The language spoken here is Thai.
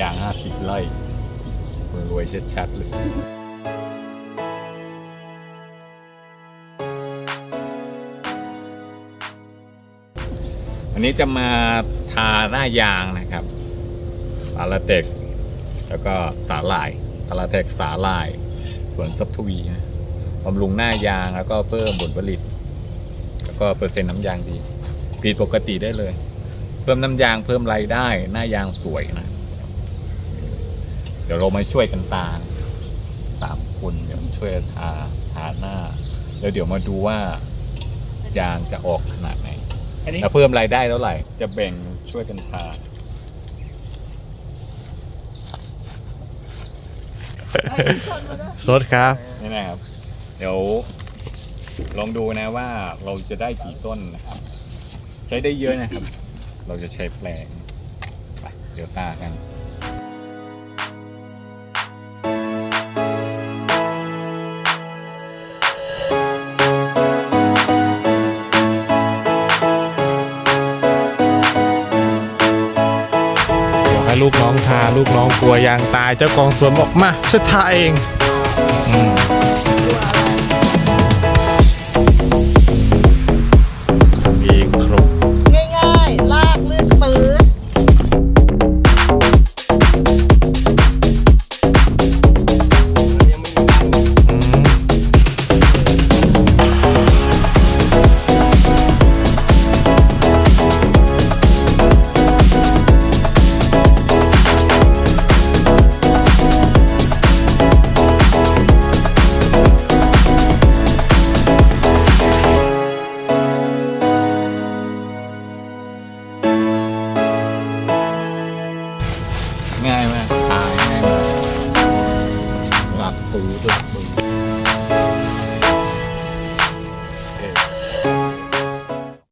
ยางห้าสิบไร่มืองรวยชัดๆเลยอันนี้จะมาทาหน้ายางนะครับสาราเต็ก แล้วก็สาหร่ายสาราเต็กสาหร่ายสวนซับทวีนะบำรุงหน้ายางแล้วก็เพิ่มผลผลิต แล้วก็เปอร์เซ็นต์น้ำยางดีผิดปกติได้เลย เพิ่มน้ำยางเพิ่มรายได้ หน้ายางสวยนะ เดี๋ยวเรามาช่วยกันตาสามคนเดี๋ยวมาช่วยทาทาหน้า แล้วเดี๋ยวมาดูว่ายางจะออกขนาดไหนอันนี้ถ้าเพิ่มรายได้เท่าไหร่ จะแบ่งช่วยกันทาสดครับ นี่นะครับ เดี๋ยวลองดูนะว่าเราจะได้กี่ต้นนะครับ ใช้ได้เยอะนะครับ เราจะใช้แปลงไปเดี๋ยวตากัน ลูกน้องทา ลูกน้องกลัวยางตายเจ้ากองสวนบอกมาฉันทาเองอืม ง่า